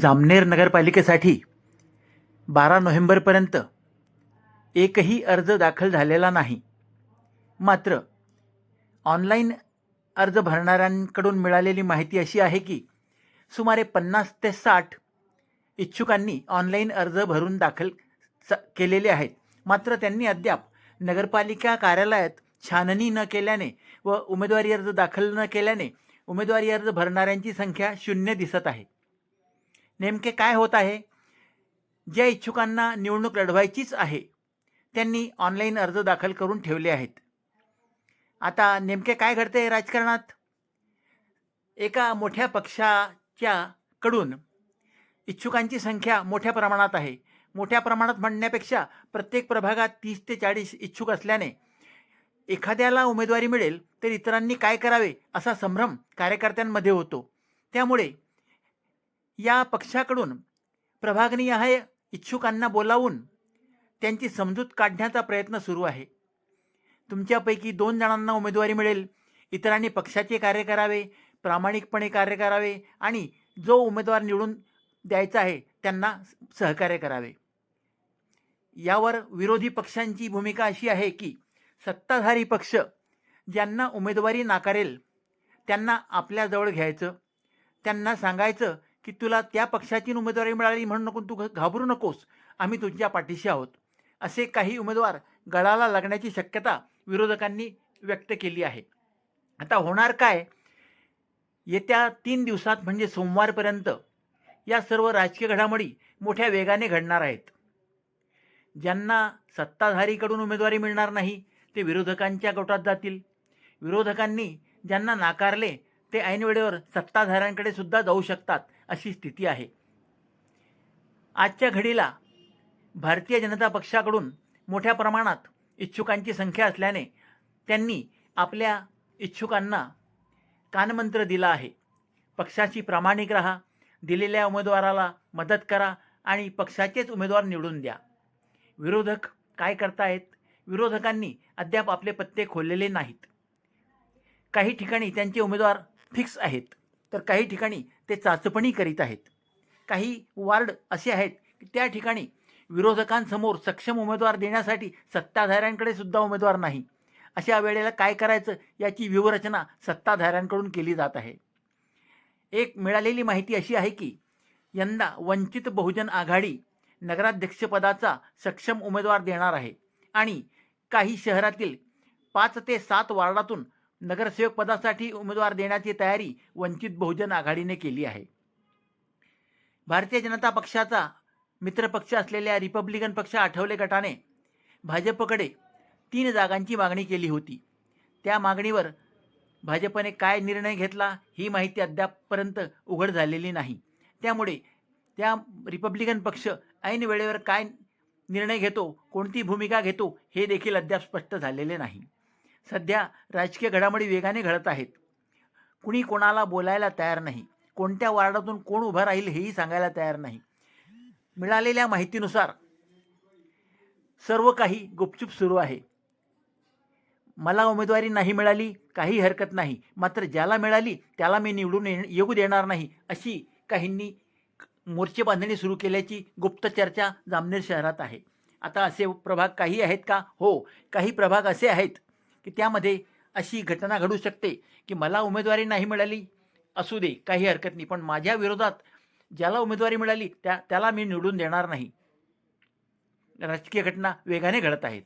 जामनेर नगरपालिकेसाठी बारा नोव्हेंबरपर्यंत एकही अर्ज दाखल झालेला नाही. मात्र ऑनलाईन अर्ज भरणाऱ्यांकडून मिळालेली माहिती अशी आहे की सुमारे पन्नास ते साठ इच्छुकांनी ऑनलाईन अर्ज भरून दाखल स केलेले आहेत. मात्र त्यांनी अद्याप नगरपालिका कार्यालयात छाननी न केल्याने व उमेदवारी अर्ज दाखल न केल्याने उमेदवारी अर्ज भरणाऱ्यांची संख्या शून्य दिसत आहे. नेमके काय होत आहे? ज्या इच्छुकांना निवडणूक लढवायचीच आहे त्यांनी ऑनलाईन अर्ज दाखल करून ठेवले आहेत. आता नेमके काय घडते राजकारणात? एका मोठ्या पक्षाच्या कडून इच्छुकांची संख्या मोठ्या प्रमाणात आहे. मोठ्या प्रमाणात म्हणण्यापेक्षा प्रत्येक प्रभागात तीस ते चाळीस इच्छुक असल्याने एखाद्याला उमेदवारी मिळेल तर इतरांनी काय करावे असा संभ्रम कार्यकर्त्यांमध्ये होतो. त्यामुळे या पक्षाकडून प्रभागनिहाय इच्छुकांना बोलावून त्यांची समजूत काढण्याचा प्रयत्न सुरू आहे. तुमच्यापैकी दोन जणांना उमेदवारी मिळेल. इतरांनी पक्षाचे कार्य करावे प्रामाणिकपणे कार्य करावे आणि जो उमेदवार निवडून द्यायचा आहे त्यांना सहकार्य करावे. यावर विरोधी पक्षांची भूमिका अशी आहे की सत्ताधारी पक्ष ज्यांना उमेदवारी नाकारेल त्यांना आपल्याजवळ घ्यायचं त्यांना सांगायचं की तुला त्या पक्षाची उमेदवारी मिळाली म्हणून नको तू घाबरू नकोस. आम्ही तुझ्या पाठीशी आहोत. असे काही उमेदवार गळाला लागण्याची शक्यता विरोधकांनी व्यक्त केली आहे. आता होणार काय? येत्या तीन दिवसात म्हणजे सोमवारपर्यंत या सर्व राजकीय घडामोडी मोठ्या वेगाने घडणार आहेत. ज्यांना सत्ताधारीकडून उमेदवारी मिळणार नाही ते विरोधकांच्या गटात जातील. विरोधकांनी ज्यांना नाकारले ते ऐनवेळेवर सत्ताधाऱ्यांकडे सुद्धा जाऊ शकतात. अशी स्थिती आहे. आजच्या घडीला भारतीय जनता पक्षाकडून मोठ्या प्रमाणात इच्छुकांची संख्या असल्याने त्यांनी आपल्या इच्छुकांना कानमंत्र दिला आहे. पक्षाची प्रामाणिक राहा दिलेल्या उमेदवाराला मदत करा आणि पक्षाचेच उमेदवार निवडून द्या. विरोधक काय करतायत? विरोधकांनी अद्याप आपले पत्ते खोललेले नाहीत. काही ठिकाणी त्यांचे उमेदवार फिक्स आहेत. तर काही ठिकाणी ते चाचपणी करीत आहेत. काही वार्ड असे आहेत की त्या ठिकाणी विरोधकांसमोर सक्षम उमेदवार देण्यासाठी सत्ताधाऱ्यांकडे सुद्धा उमेदवार नाही. अशा वेळेला काय करायचं याची व्यूहरचना सत्ताधाऱ्यांकडून केली जात आहे. एक मिळालेली माहिती अशी आहे की यंदा वंचित बहुजन आघाडी नगराध्यक्षपदाचा सक्षम उमेदवार देणार आहे आणि काही शहरातील पाच ते सात वार्डातून नगरसेवक पदासाठी उमेदवार देण्याची तयारी वंचित बहुजन आघाडीने केली आहे. भारतीय जनता पक्षाचा मित्रपक्ष असलेल्या रिपब्लिकन पक्ष आठवले गटाने भाजपकडे तीन जागांची मागणी केली होती. त्या मागणीवर भाजपने काय निर्णय घेतला ही माहिती अद्यापपर्यंत उघड झालेली नाही. त्यामुळे त्या रिपब्लिकन पक्ष ऐन वेळेवर काय निर्णय घेतो कोणती भूमिका घेतो हे देखील अद्याप स्पष्ट झालेले नाही. सध्या राजकीय घडामोडी वेगाने घडत आहेत. कुणी कोणाला बोलायला तयार नाही. कोणत्या वार्डातून कोण उभं राहील हेही सांगायला तयार नाही. मिळालेल्या माहितीनुसार सर्व काही गुपचूप सुरू आहे. मला उमेदवारी नाही मिळाली काही हरकत नाही. मात्र ज्याला मिळाली त्याला मी निवडून येऊ देणार नाही अशी काहींनी मोर्चे बांधणी सुरू केल्याची गुप्त चर्चा जामनेर शहरात आहे. आता असे प्रभाग काही आहेत का? हो काही प्रभाग असे आहेत की त्यामध्ये अशी घटना घडू शकते की मला उमेदवारी नाही मिळाली असू दे काही हरकत नाही. पण माझ्या विरोधात ज्याला उमेदवारी मिळाली त्या त्याला मी निवडून देणार नाही. राजकीय घटना वेगाने घडत आहेत.